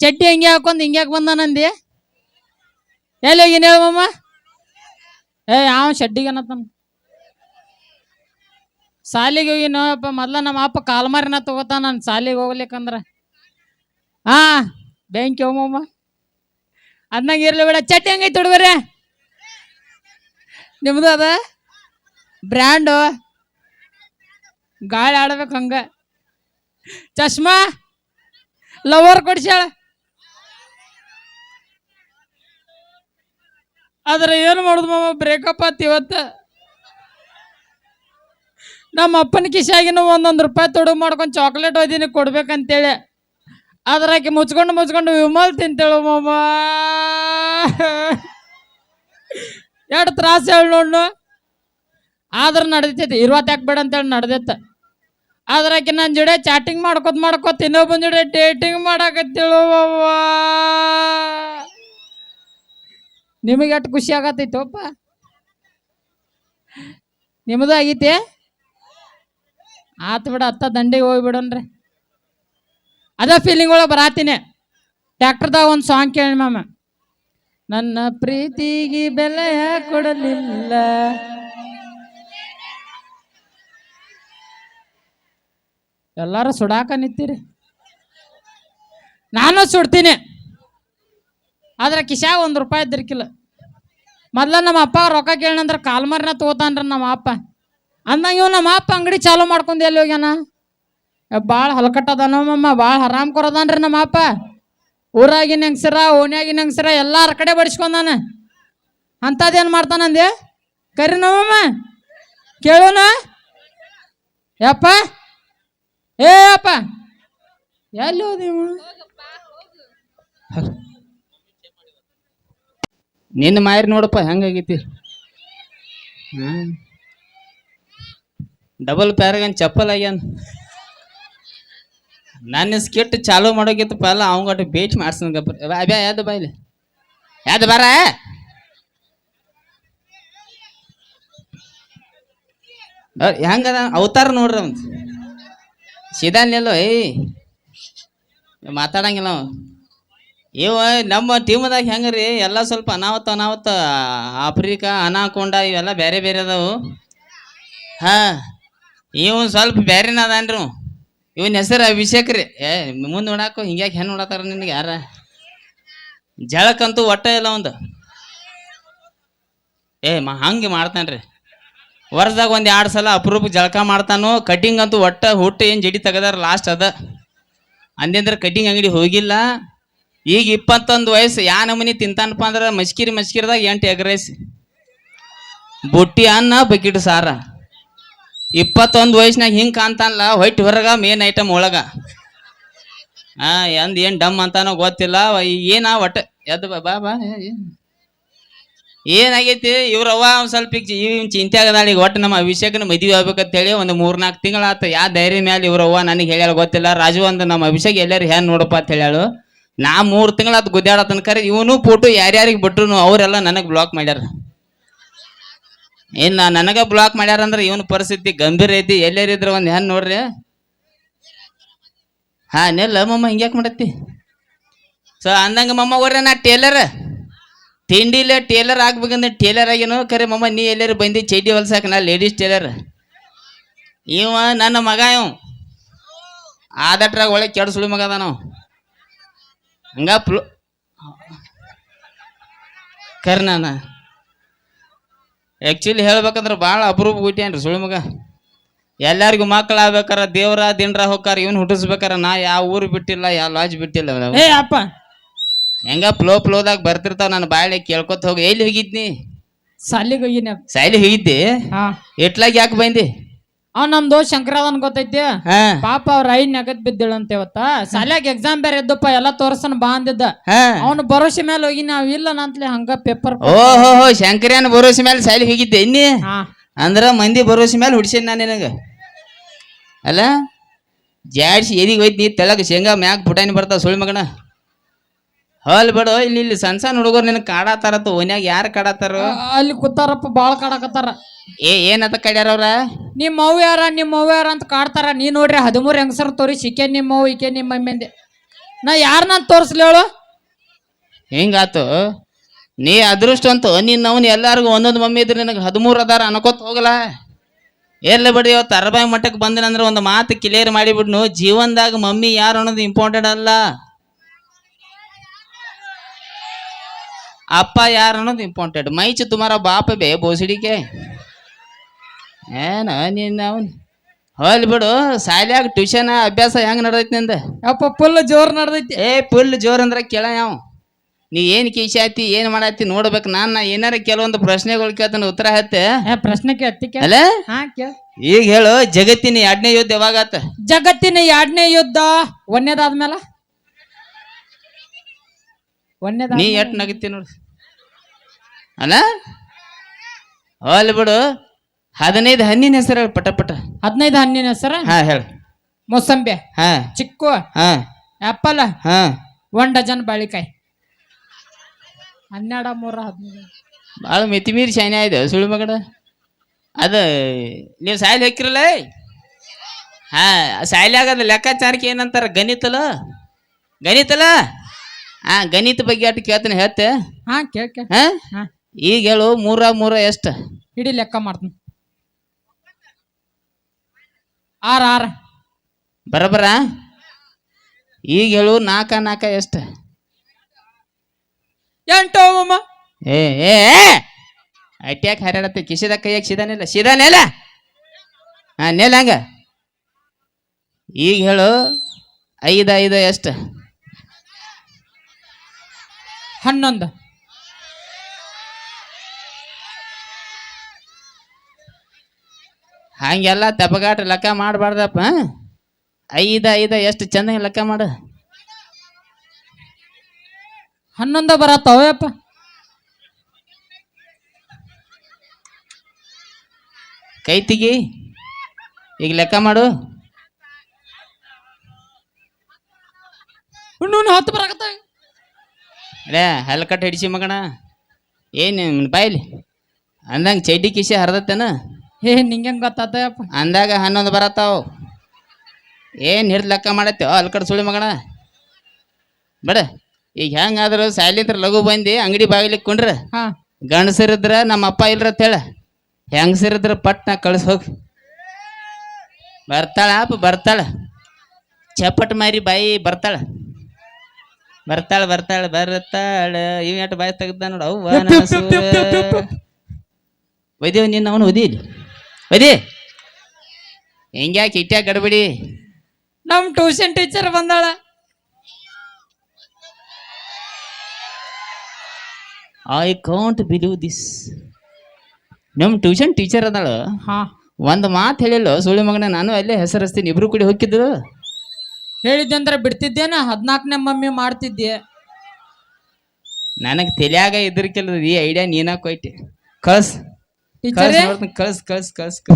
ಚಡ್ಡಿ ಹಂಗೆ ಹಾಕೊಂಡ್ ಹಿಂಗ್ಯಾಕ್ ಬಂದಾನಂದಿ? ಎಲ್ಲಿ ಹೋಗಿನ ಹೇಳಮ್ಮ ಏ, ಯಾವ ಶಡ್ಡಿಗೆ ಅನ್ನತ್ತಾನ ಸಾಲಿಗೆ ಹೋಗಿನಪ್ಪ ಮೊದ್ಲ ನಮ್ಮ ಅಪ್ಪ ಕಾಲ್ಮಾರಿನ ತಗೋತಾನ ನಾನು ಸಾಲಿಗೆ ಹೋಗ್ಲಿಕ್ಕಂದ್ರ. ಹಾ ಬ್ಯಾಂಕ್ ಹೋಮಮ್ಮ ಅದ್ನಾಗ ಇರ್ಲಿ ಬಿಡ, ಚಟ್ಟಿ ಹಂಗೈತಿ ಹುಡುಗರೇ. ನಿಮ್ದು ಅದ? ಬ್ರ್ಯಾಂಡು. ಗಾಳಿ ಆಡ್ಬೇಕು ಹಂಗ. ಚಶ್ಮಾ. ಲವರ್ ಕೊಡ್ಸ್ಯಾಳ. ಆದ್ರೆ ಏನು ಮಾಡುದು ಮಾಮ? ಬ್ರೇಕಪ್ ಆತ್ ಇವತ್ತ. ನಮ್ಮ ಅಪ್ಪನ ಕಿಶಾಗಿನ ಒಂದೊಂದು ರೂಪಾಯಿ ತೊಡಗು ಮಾಡ್ಕೊಂಡು ಚಾಕ್ಲೇಟ್ ಒಯ್ದಿನಿ ಕೊಡ್ಬೇಕಂತೇಳಿ. ಅದ್ರಾಕಿ ಮುಚ್ಕೊಂಡು ಮುಚ್ಕೊಂಡು ವಿಮಲ್ ತಿಂತೇಳು ಮಾಮ. ಎರಡು ತ್ರಾಸ ಹೇಳಿ ನೋಡ್ನು. ಆದ್ರೆ ನಡ್ದೈತಿ ಇರುವತ್ತು ಯಾಕೆ ಬೇಡ ಅಂತೇಳಿ ನಡ್ದೈತ. ಆಕೆ ನನ್ನ ಜೊಡೆ ಚಾಟಿಂಗ್ ಮಾಡ್ಕೊತ ಮಾಡ್ಕೋತ ಇನ್ನೊಬ್ಬನ ಜೊಡೆ ಡೇಟಿಂಗ್ ಮಾಡಾಕತ್ತೇಳು ಮಾಮ ನಿಮಗೆ ಎಷ್ಟು ಖುಷಿ ಆಗತ್ತೈತೋಪ್ಪ ನಿಮ್ಮದು ಆಗೈತೆ? ಆತು ಬಿಡ, ಅತ್ತ ದಂಡಿಗೆ ಹೋಗ್ಬಿಡನ್ರಿ ಅದ ಫೀಲಿಂಗ್ ಒಳಗೆ ಬರಾತೀನಿ. ಟ್ಯಾಕ್ಟರ್ದಾಗ ಒಂದು ಸಾಂಗ್ ಕೇಳಿ ಮಾಮ. ನನ್ನ ಪ್ರೀತಿಗೆ ಬೆಲೆ ಕೊಡಲಿಲ್ಲ. ಎಲ್ಲರೂ ಸುಡಾಕ ನಿಂತೀರಿ. ನಾನು ಸುಡ್ತೀನಿ. ಆದ್ರೆ ಕಿಶಾಗ ಒಂದು ರೂಪಾಯಿ ಇದ್ದಿರ್ಕಿಲ್ಲ ಮೊದ್ಲ ನಮ್ಮ ಅಪ್ಪ ರೊಕ್ಕ ಕೇಳಂದ್ರೆ ಕಾಲ್ಮರ್ನ ತಗೋತಾನ್ರ ನಮ್ಮ ಅಪ್ಪ. ಅಂದಂಗ ಇವ್ ನಮ್ಮ ಅಪ್ಪ ಅಂಗಡಿ ಚಾಲು ಮಾಡ್ಕೊಂಡು ಎಲ್ಲಿ ಹೋಗ್ಯಾನ? ಭಾಳ ಹಲ್ಕಟ್ಟದನೋ ನಮ್ಮಮ್ಮ ಭಾಳ ಹರಾಮ್ ಕೊರದಾನ್ರಿ ನಮ್ಮ ಅಪ್ಪ. ಊರಾಗಿನ ಹೆಂಗ್ಸರ, ಓಣ್ಯಾಗಿನ ಹೆಂಗ್ಸರ ಎಲ್ಲಾರ ಕಡೆ ಬಡಿಸ್ಕೊಂಡಾನ. ಅಂಥದ್ದೇನು ಮಾಡ್ತಾನಂದೆ ಕರಿ ನಮ್ಮಮ್ಮ ಕೇಳೋಣ ಯಪ್ಪ. ಏ ಅಪ್ಪ ಎಲ್ಲಿ ಹೋದಿವು ನಿನ್ನ ಮಾಯರ್ ನೋಡಪ್ಪ ಹೆಂಗಾಗೈತಿ? ಹ್ಮ್ ಡಬಲ್ ಪ್ಯಾರಗನ್ ಚಪ್ಪಲ್ ಆಗ್ಯಾನ ನನ್ನ ಸ್ಕಿಟ್ ಚಾಲು ಮಾಡೋಗಿತ್ತಪ್ಪ ಅಲ್ಲ ಅವಂಗಟ್ಟು ಬೇಟ್ ಮಾಡ್ಸನ್ ಗಪ್ಪ. ಅಬ್ಯಾ ಯಾವ್ದು ಬಾಯ್ಲಿ ಯಾವ್ದು ಬಾರ? ಹೆಂಗದ? ಅವತಾರ ನೋಡ್ರಿ ಅವ್ನು. ಸೀದಾನೆಲ್ಲೋ ಏಯ್. ಮಾತಾಡಂಗಿಲ್ಲ ಅವ ಇವ ನಮ್ಮ ಟೀಮದಾಗ ಹೆಂಗ್ರಿ? ಎಲ್ಲ ಸ್ವಲ್ಪ ಅನಾಹುತ ಅನಾಹುತ. ಆಫ್ರಿಕಾ, ಅನಾಕೊಂಡ ಇವೆಲ್ಲ ಬೇರೆ ಬೇರೆ ಅದಾವು. ಹಾ ಇವ್ ಸ್ವಲ್ಪ ಬೇರೆನ ಅದಾನ್ರಿ ಇವ್. ಇವನ್ ಹೆಸರು ಅಭಿಷೇಕ್ ರೀ. ಏ, ಮುಂದೆ ನೋಡಾಕು, ಹಿಂಗ್ಯಾಕೆ ಹೆಣ್ಣು ನೋಡತ್ತಾರ ನಿನ್ಗೆ ಯಾರ? ಜಳಕ್ಕಂತೂ ಒಟ್ಟ ಇಲ್ಲ ಒಂದು ಏ, ಮಾ, ಹಂಗೆ ಮಾಡ್ತಾನ್ರಿ. ವರ್ಷದಾಗ ಒಂದು ಎರಡು ಸಲ ಅಪರೂಪ ಜಳಕ ಮಾಡ್ತಾನು. ಕಟಿಂಗ್ ಅಂತೂ ಒಟ್ಟ ಹುಟ್ಟು ಏನು ಜಡಿ ತೆಗದಾರ ಲಾಸ್ಟ್ ಅದ. ಅಂದಿಂದ್ರೆ ಕಟಿಂಗ್ ಅಂಗಡಿ ಹೋಗಿಲ್ಲ. ಈಗ ಇಪ್ಪತ್ತೊಂದು ವಯಸ್ಸು, ಯಾ ನಮೂನಿ ತಿಂತಾನಪ್ಪ ಅಂದ್ರೆ ಮಸ್ಕಿರಿ ಮಸ್ಕಿರಿದಾಗ ಎಂಟು ಎಗ್ ರೈಸ್ ಬುಟ್ಟಿ ಅನ್ನ, ಬಕೆಟ್ ಸಾರ. ಇಪ್ಪತ್ತೊಂದು ವಯಸ್ಸಿನಾಗ ಹಿಂಗೆ ಕಾಣ್ತಾನಲ್ಲ ಹೊಯ್ಟ್ ಹೊರಗ ಮೇನ್ ಐಟಮ್ ಒಳಗ. ಹಾ ಎಂದ್ ಏನು ಡಮ್ ಅಂತಾನೋ ಗೊತ್ತಿಲ್ಲ ಏನ ಒಟ್ಟ, ಎದ್ದು ಬಾ ಬಾ ಏನಾಗೈತಿ ಇವ್ರವ್ವ ಒಂದು ಸ್ವಲ್ಪ ಈಗ ಇವ್ ಚಿಂತೆ ಆಗದಾಳ, ಈಗ ಒಟ್ಟು ನಮ್ಮ ಅಭಿಷೇಕನ ಮದುವೆ ಆಗ್ಬೇಕಂತ ಹೇಳಿ ಒಂದು ಮೂರ್ನಾಲ್ಕು ತಿಂಗಳಾತ ಯಾವ ಧೈರ್ಯ ಮೇಲೆ ಇವ್ರವ್ವ ನನಗೆ ಹೇಳ್ಯಾಳ ಗೊತ್ತಿಲ್ಲ. ರಾಜು ಒಂದು ನಮ್ಮ ಅಭಿಷೇಕ್ ಎಲ್ಲರೂ ಹೆಣ್ ನೋಡಪ್ಪ ಅಂತ ಹೇಳ್ಯಾಳು. ನಾ ಮೂರು ತಿಂಗಳಾತ ಗುದ್ದಾಡತನ ಕರೆ, ಇವನು ಫೋಟೋ ಯಾರ್ಯಾರಿಗೆ ಬಿಟ್ರು ಅವರೆಲ್ಲ ನನಗೆ ಬ್ಲಾಕ್ ಮಾಡ್ಯಾರ. ಏನ್ ನನಗ ಬ್ಲಾಕ್ ಮಾಡ್ಯಾರ ಅಂದ್ರೆ ಇವನ ಪರಿಸ್ಥಿತಿ ಗಂಭೀರ ಐತಿ ಎಲ್ಲೇರಿದ್ರ ಒಂದ್ ಹೆಣ್ ನೋಡ್ರಿ. ಹಾ, ನೆಲ್ಲ ಮಮ್ಮ ಹಿಂಗ್ಯಾಕ್ ಮಾಡತ್ತಿ? ಸೊ ಅಂದಂಗ ಮಮ್ಮ ಓರ್ರೆ ನಾ ಟೇಲರ್. ತಿಂಡಿಲೆ ಟೇಲರ್ ಆಗ್ಬೇಕಂದ್ರೆ ಟೇಲರ್ ಆಗೇನು ಕರೆ ಮಮ್ಮ, ನೀ ಎಲ್ಲಾರು ಬಂದಿ ಚೈಡಿ ಹೊಲ್ಸಾಕ, ನಾ ಲೇಡೀಸ್ ಟೇಲರ್. ಇವ ನನ್ನ ಮಗ ಇವ್. ಆದಟ್ರಾಗ ಒಳಗೆ ಕೆಡ್ಸುಳಿ ಮಗ ಅದ ನಾವು ಹಂಗ ಪ್ಲೋ ಕರ್ನಾನ ಆ್ಯಕ್ಚುಲಿ ಹೇಳ್ಬೇಕಂದ್ರೆ ಭಾಳ ಅಪರೂಪ ಹುಟ್ಟ್ಯಾನ್ರಿ ಸುಳ್ಳು ಮಗ ಎಲ್ಲರಿಗೂ ಮಕ್ಕಳು ಆಗ್ಬೇಕಾರ ದೇವ್ರ ದಿನರ ಹೋಗಾರ ಇವ್ನು ಹುಟ್ಟಿಸ್ಬೇಕಾರ ನಾ ಯಾವ ಊರು ಬಿಟ್ಟಿಲ್ಲ ಯಾವ ಲಾಜ್ ಬಿಟ್ಟಿಲ್ಲ ಏ ಅಪ್ಪ! ಹೆಂಗ ಪ್ಲೋ ಪ್ಲೋದಾಗ ಬರ್ತಿರ್ತಾವ ನನ್ನ ಬಾಳೆ ಕೇಳ್ಕೊತ ಹೋಗಿ. ಎಲ್ಲಿ ಹೋಗಿದ್ನಿ ಸಾಲಿಗೆ ಹೋಗಿನ ಸಾಲಿ ಹೋಗಿದ್ದಿ? ಹಾ. ಎಟ್ಲಾಗ ಯಾಕೆ ಬಂದಿ? ಅವ್ ನಮ್ ದೋಸ್ತ್ ಶಂಕರದನ್ ಗೊತ್ತೈತಿ? ಹಾ. ಪಾಪ ಅವ್ರ ಐದ್ ನಗದ್ ಬಿದ್ದಿಳಂತ ಇವತ್ತ ಸಾಲ್ಯಾಗ ಎಕ್ಸಾಮ್ ಬೇರೆ ಇದ್ದಪ್ಪ ಎಲ್ಲಾ ತೋರ್ಸನ್ ಬಾ ಅಂದಿದ್ದ. ಹಾ. ಅವನು ಭರೋಸೆ ಮೇಲೆ ಹೋಗಿ ನಾವ್ ಇಲ್ಲ ನಂತ್ಲೆ ಹಂಗ ಪೇಪರ್ ಓಹೋ ಶಂಕರ್ಯಾನ ಭರೋಸೆ ಮೇಲೆ ಸಾಲಿ ಹೋಗಿದ್ದೆ ಇನ್ನಿ ಹಾ. ಅಂದ್ರ ಮಂದಿ ಭರೋಸೆ ಮೇಲೆ ಹುಡ್ಸೇನಿ ನಾನು ನಿನಗ? ಅಲ್ಲ? ಜಾಡ್ಸಿ ಎದಿಗೆ ಹೋಯ್ತು ನೀ ತೆಳಗ ಶೇಂಗಾ ಮ್ಯಾಗ ಪುಟಾಣಿ ಬರ್ತಾವ ಸುಳಿ ಮಗನ. ಹೋಲ್ ಬಿಡು ಇಲ್ಲಿ ಇಲ್ಲಿ ಸಣ್ಣ ಸಣ್ಣ ಹುಡುಗರು ನಿನ್ ಕಾಡಾತಾರತ್ತು ಓನ್ಯಾಗ ಯಾರು ಕಾಡಾತಾರ? ಅಲ್ಲಿ ಕೂತಾರಪ್ಪ ಬಾಳ ಕಾಡಕತ್ತಾರ. ಏ ಏನತ್ತ ಕಡ್ಯಾರ ಅವ್ರ? ನಿಮ್ಮ ಅವ್ ಯಾರ ನಿಮ್ಮ ಅವ್ ಯಾರ ಅಂತ ಕಾಡ್ತಾರ. ನೀ ನೋಡ್ರಿ ಹದಿಮೂರ್ ಹೆಂಗಸರ್ ತೋರಿ ಇಕೆ ನಿಮ್ಮ ಅವ್ ಇಕೆ ನಿಮ್ಮ ಅಮ್ಮಿಂದೆ. ನಾ ಯಾರನ್ನ ತೋರಿಸ್ಲಿ ಹೇಳು. ಹಿಂಗಾತು? ನೀ ಅದೃಷ್ಟ ಅಂತ ನಿನ್ನ ಅವ್ನ ಎಲ್ಲಾರ್ಗು ಒಂದೊಂದು ಮಮ್ಮಿ ಇದ್ರೆ ನಿನಗೆ ಹದಿಮೂರು ಅದಾರ ಅನ್ಕೋತ ಹೋಗಲ್ಲ. ಎಲ್ಲ ಬಿಡಿ ಇವತ್ತು ಅರಬಾಯಿ ಮಟ್ಟಕ್ಕೆ ಬಂದಿನಂದ್ರೆ ಒಂದು ಮಾತು ಕ್ಲಿಯರ್ ಮಾಡಿಬಿಡ್ನು. ಜೀವನದಾಗ ಮಮ್ಮಿ ಯಾರು ಅನ್ನೋದು ಇಂಪಾರ್ಟೆಂಟ್ ಅಲ್ಲ. ಅಪ್ಪ ಯಾರು ಅನ್ನೋದು ಇಂಪಾರ್ಟೆಂಟ್ ಮೈಚು ತುಮಾರ ಬಾಪ ಬೇ ಬೋಸಿಡಿಕೆ ಏನ ನಿನ್ನ ಅವನು? ಹೋಲ್ ಬಿಡು ಶಾಲ್ಯಾಗ ಟ್ಯೂಷನ್ ಅಭ್ಯಾಸ ಹೆಂಗ್ ನಡ್ದೈತಿ ನಿಂದ? ಅಪ್ಪ ಫುಲ್ ಜೋರ್ ನಡ್ದೈತಿ. ಏ ಫುಲ್ ಜೋರ್ ಅಂದ್ರೆ ಕೇಳ ಯಾವ? ನೀ ಏನು ಕೀಶಾತಿ ಏನು ಮಾಡಾತಿ ನೋಡ್ಬೇಕು ನಾನು ನಾ ಏನಾರ ಕೆಲವೊಂದು ಪ್ರಶ್ನೆಗಳು ಕೇಳ್ತಾನೆ ಉತ್ತರ ಹತ್ತೆ ಪ್ರಶ್ನೆ ಕೇಳ್ತಿ ಕೇಳ. ಅಲ್ಲ ಈಗ ಹೇಳು ಜಗತ್ತಿನ ಎರಡನೇ ಯುದ್ಧ ಯಾವಾಗಾತ ಜಗತ್ತಿನ ಎರಡನೇ ಯುದ್ಧ? ಒಂದೇದಾದ್ಮೇಲೆ ಒಂದೇದ ನೀ ಎಟ್ ನಗತಿ ನೋಡು. ಅಲ್ಲ? ಹೋಲ್ ಬಿಡು. ಹದಿನೈದು ಹಣ್ಣಿನ ಹೆಸರು ಹೇಳು ಪಟ ಪಟ. ಹದಿನೈದು ಹಣ್ಣಿನ ಹೆಸರ? ಹಾ ಹೇಳು. ಮೊಸಂಬೆ. ಹಾ. ಚಿಕ್ಕು. ಹಾ. ಆಪಲ್. ಹಾ. ಒನ್ ಡಜನ್ ಬಾಳಿಕಾಯಿ. ಹನ್ನೆರಡ ಮೂರ ಹದಿನೈದು. ಭಾಳ ಮಿತಿಮೀರಿ ಶೈನಿ ಆಯ್ತು ಸುಳಿ ಮಗಡ. ಅದ ನೀವು ಸಾಯ್ಲಿ ಹಾಕಿರಲ್ಲ ಹಾ ಸಾಯ್ಲಿ ಅದು ಲೆಕ್ಕಾಚಾರಕ್ಕೆ ಏನಂತಾರ ಗಣಿತಲ? ಗಣಿತಲ್ಲ ಹಾ ಗಣಿತ ಬಗ್ಗೆ ಅಟ್ಟು ಕೇಳ್ತೀನಿ ಹೇಳ್ತೆ. ಹಾ ಕೇಳ ಕೇಳ. ಹಾ? ಹಾ. ಈಗ ಹೇಳು ಮೂರ ಮೂರ ಎಷ್ಟು? ಇಡೀ ಲೆಕ್ಕ ಮಾಡ್ತೀನಿ. ಆರ್ ಆರ್. ಬರಬರ ಈಗ ಹೇಳು ನಾಲ್ಕ ನಾಲ್ಕ ಎಷ್ಟು? ಎಂಟು ಮಮ್ಮ ಏ ಏ ಅಟ್ಯಾಕ್ ಹರಡತ್ತೆ ಕಿಸಿದ ಕೈಯಾಗ ಸಿದಾನಿಲ್ಲ ಸಿದಾನೆಲ್ಲ ಹಾ ನೆಲ ಹಂಗ. ಈಗ ಹೇಳು ಐದು ಐದು ಎಷ್ಟು? ಹನ್ನೊಂದು. ಹಂಗೆಲ್ಲ ತಪಗಾಟ ಲೆಕ್ಕ ಮಾಡಬಾರ್ದಪ್ಪ ಐದ ಐದ, ಎಷ್ಟು ಚೆನ್ನಾಗಿ ಲೆಕ್ಕ ಮಾಡು. ಹನ್ನೊಂದ ಬರತ್ತವೇಪ್ಪ ಕೈ ತೆಗಿ ಈಗ ಲೆಕ್ಕ ಮಾಡು ಇನ್ನೂ ಹತ್ತು ಬರಕತ್ತ ಅಡೇ ಹಲ್ಕಟ್ಟು ಹಿಡಿಸಿ ಮಗಣ ಏನು ಬಾಯ್ಲಿ. ಅಂದಂಗೆ ಚಡ್ಡಿ ಕಿಸಿ ಹರಿದತ್ತೇನ? ಏ ನಿಂಗೆ ಗೊತ್ತಾತಪ್ಪ ಅಂದಾಗ ಹನ್ನೊಂದು ಬರತ್ತಾವ. ಏನು ಹಿಡ್ದು ಲೆಕ್ಕ ಮಾಡತ್ತೇವ ಕಟ್ ಸುಳಿ ಮಗಣ ಬೇಡ ಈಗ ಹೆಂಗಾದ್ರು ಸಾಲಿತ್ರ ಲಘು ಬಂದು ಅಂಗಡಿ ಬಾಗಿಲಿಗೆ ಕುಂಡ್ರ. ಹಾಂ. ಗಂಡಸರಿದ್ರ ನಮ್ಮ ಅಪ್ಪ ಇಲ್ರ ಅಂತೇಳ ಹೆಂಗಸರಿದ್ರ ಪಟ್ನ ಕಳ್ಸಿ ಹೋಗಿ. ಬರ್ತಾಳ ಅಪ್ಪ ಬರ್ತಾಳ. ಚಪ್ಪಟ್ ಮಾರಿ ಬಾಯಿ ಬರ್ತಾಳ. ಬರ್ತಾಳ ಬರ್ತಾಳ ಬರ್ತಾಳ. ಇವ್ ಎಟ್ ಬಾಯ್ ತೆಗ್ದ ನೋಡು. ಅವ್ವ ನನ್ನ ನೀನ್ ಅವನು ಓದಿ ಒದಿ ಹೆಂಗ್ಯಾಕೆ ಇಟ್ಯಾಕ ಗಡ್ಬಿಡಿ. ನಮ್ ಟ್ಯೂಷನ್ ಟೀಚರ್ ಬಂದಾಳ. ಐ ಕಾಂಟ್ ಬಿಲೀವ್ ದಿಸ್ ನಮ್ ಟ್ಯೂಷನ್ ಟೀಚರ್ ಅದಾಳ. ಹಾ. ಒಂದು ಮಾತು ಹೇಳಿಲ್ಲ ಸುಳಿ ಮಗನ ನಾನು ಅಲ್ಲೇ ಹೆಸರಿಸ್ತೀನಿ ಇಬ್ರು ಕೂಡಿ ಹೋಗಿದ್ದು ಹೇಳಿದ್ದಂದ್ರೆ ಬಿಡ್ತಿದ್ದೇನ? ಹದ್ನಾಲ್ಕನೇ ಮಮ್ಮಿ ಮಾಡ್ತಿದ್ದೆ ನನಗೆ ತಲೆಯಾಗ ಇದ್ರಕ್ಕೆಲ್ಲ ಈ ಐಡಿಯಾ ನೀನ ಕೊಯ್ಟಿ ಕಳ್ಸ್. ಟೀಚರೇ ಕಳ್ಸ್ ಕಳ್ಸ್ ಕಳ್ಸ್ ಕಳ್ಸ್ ಕಳ್ಸ್.